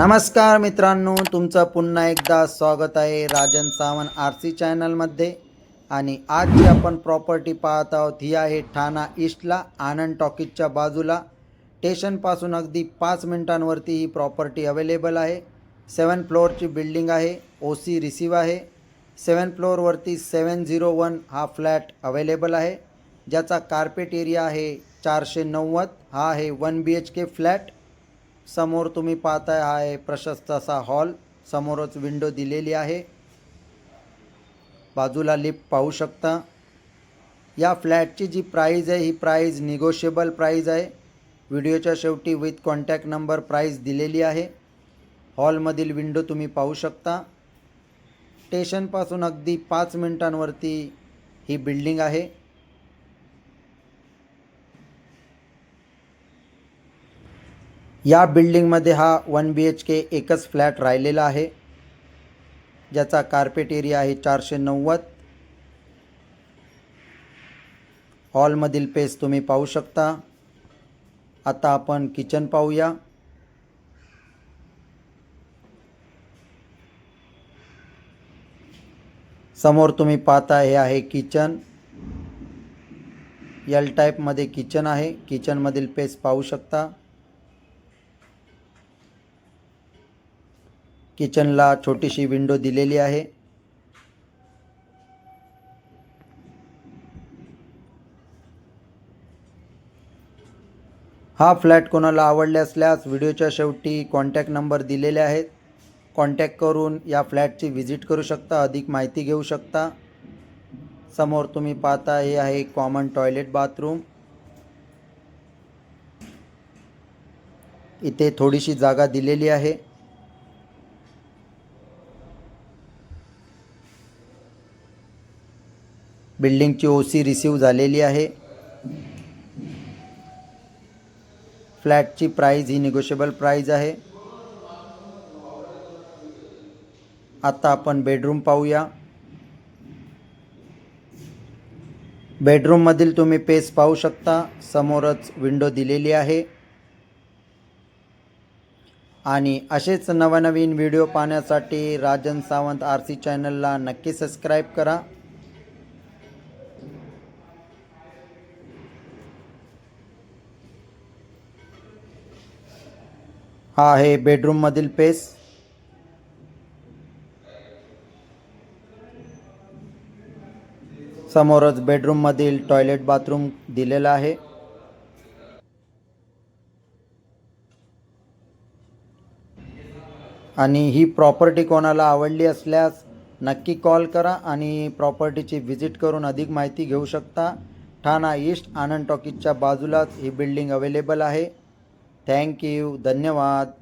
नमस्कार मित्रांनो तुमचं पुन्हा एकदा स्वागत आहे राजन सावंत आर सी चॅनलमध्ये आणि आज जी आपण प्रॉपर्टी पाहत आहोत ही आहे ठाणा ईस्टला आनंद टॉकीजच्या बाजूला. स्टेशनपासून अगदी पाच मिनिटांवरती ही प्रॉपर्टी अवेलेबल आहे. सेवन फ्लोअरची बिल्डिंग आहे ओ सी रिसीव आहे. सेवन फ्लोअरवरती सेवन झिरो वन हा फ्लॅट अवेलेबल आहे. ज्याचा कार्पेट एरिया आहे चारशे नव्वद हा आहे one B H K flat समोर तुम्ही पाहताय हा आहे प्रशस्त असा हॉल. समोरच विंडो दिलेली आहे. बाजूला लिफ्ट पाहू शकता. या फ्लॅटची जी प्राईज आहे ही प्राईज निगोशिएबल प्राईज आहे. व्हिडिओच्या शेवटी विथ कॉन्टॅक्ट नंबर प्राईज दिलेली आहे. हॉलमधील विंडो तुम्ही पाहू शकता. स्टेशनपासून अगदी पाच मिनिटांवरती ही बिल्डिंग आहे. या बिल्डिंगमध्ये हा वन बी एच के एकच फ्लॅट राहिलेला आहे. ज्याचा कार्पेट एरिया आहे चारशे नव्वद. हॉलमधील पेस तुम्ही पाहू शकता. आता आपण किचन पाहूया. समोर तुम्ही पाहता हे आहे किचन एल टाईपमध्ये किचन आहे. किचनमधील पेस पाहू शकता. किचनला छोटीशी विंडो दिलेली आहे. हा फ्लॅट कोणाला आवडले असल्यास व्हिडिओच्या शेवटी कॉन्टॅक्ट नंबर दिलेले आहेत. कॉन्टॅक्ट करून या फ्लॅटची व्हिजिट करू शकता अधिक माहिती घेऊ शकता. समोर तुम्ही पाहता हे आहे कॉमन टॉयलेट बाथरूम. इथे थोडीशी जागा दिलेली आहे. बिल्डिंगची ओ सी रिसीव झालेली आहे. फ्लॅटची प्राईज ही निगोशिएबल प्राईज आहे. आता आपण बेडरूम पाहूया. बेडरूममधील तुम्ही पेस पाहू शकता. समोरच विंडो दिलेली आहे. आणि असेच नवनवीन व्हिडिओ पाहण्यासाठी राजन सावंत आर सी चॅनलला नक्की सबस्क्राईब करा. हा आहे बेडरूममधील पेस समोरच बेडरूममधील टॉयलेट बाथरूम दिलेला आहे. आणि ही प्रॉपर्टी कोणाला आवडली असल्यास नक्की कॉल करा आणि प्रॉपर्टीची व्हिजिट करून अधिक माहिती घेऊ शकता. ठाणा ईस्ट आनंद टॉकीजच्या बाजूलाच ही बिल्डिंग अवेलेबल आहे. थँक्यू धन्यवाद.